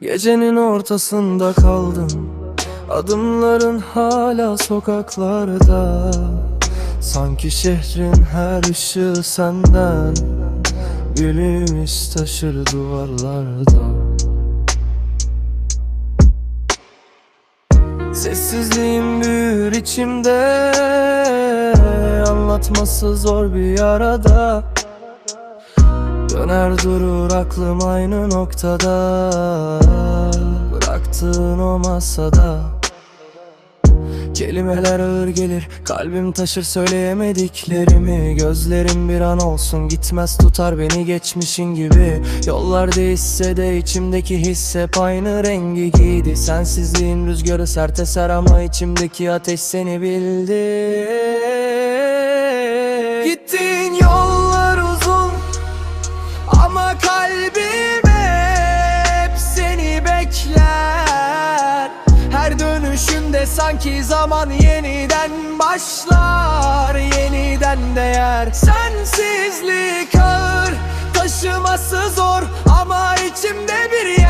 Gecenin ortasında kaldım. Adımların hala sokaklarda. Sanki şehrin her ışığı senden. Gülümüz taşır duvarlarda. Sessizliğim büyür içimde. Anlatması zor bir yarada Döner durur aklım aynı noktada. Bıraktığın o masada. Kelimeler ağır gelir Kalbim taşır söyleyemediklerimi. Gözlerim bir an olsun gitmez tutar beni geçmişin gibi. Yollar değişse de içimdeki his hep aynı rengi giydi. Sensizliğin rüzgarı sert eser ama içimdeki ateş seni bildi. Ama kalbim hep seni bekler. Her dönüşünde sanki zaman yeniden başlar Yeniden değer. Sensizlik ağır Taşıması zor ama içimde bir yer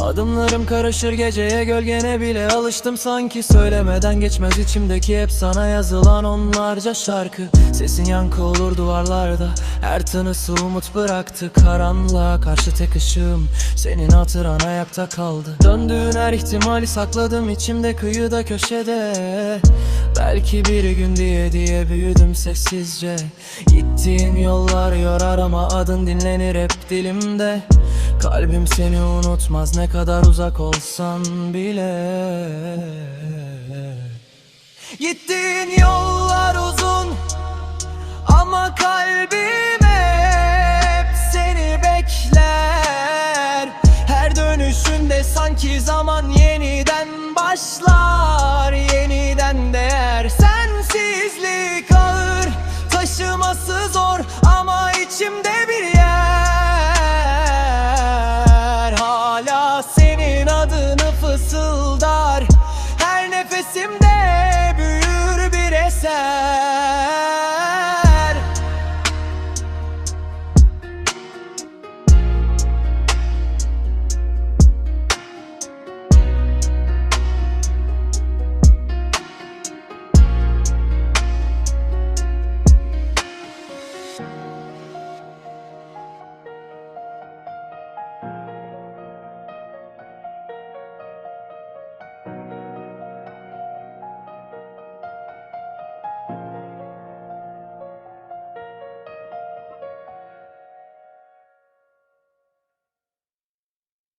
Adımlarım karışır geceye gölgene bile alıştım sanki. Söylemeden geçmez içimdeki hep sana yazılan onlarca şarkı. Sesin yankı olur duvarlarda Her tınısı umut bıraktı. Karanlığa karşı tek ışığım Senin hatıran ayakta kaldı. Döndüğün her ihtimali sakladım içimde kıyıda köşede. Belki bir gün diye diye büyüdüm sessizce. Gittiğin yollar yorar ama adın dinlenir hep dilimde Kalbim seni unutmaz ne kadar uzak olsan bile. Gittiğin yollar uzun ama kalbim hep seni bekler. Her dönüşünde sanki zaman yeniden başlar. Yeniden değer Sensizlik ağır Taşıması zor ama içimde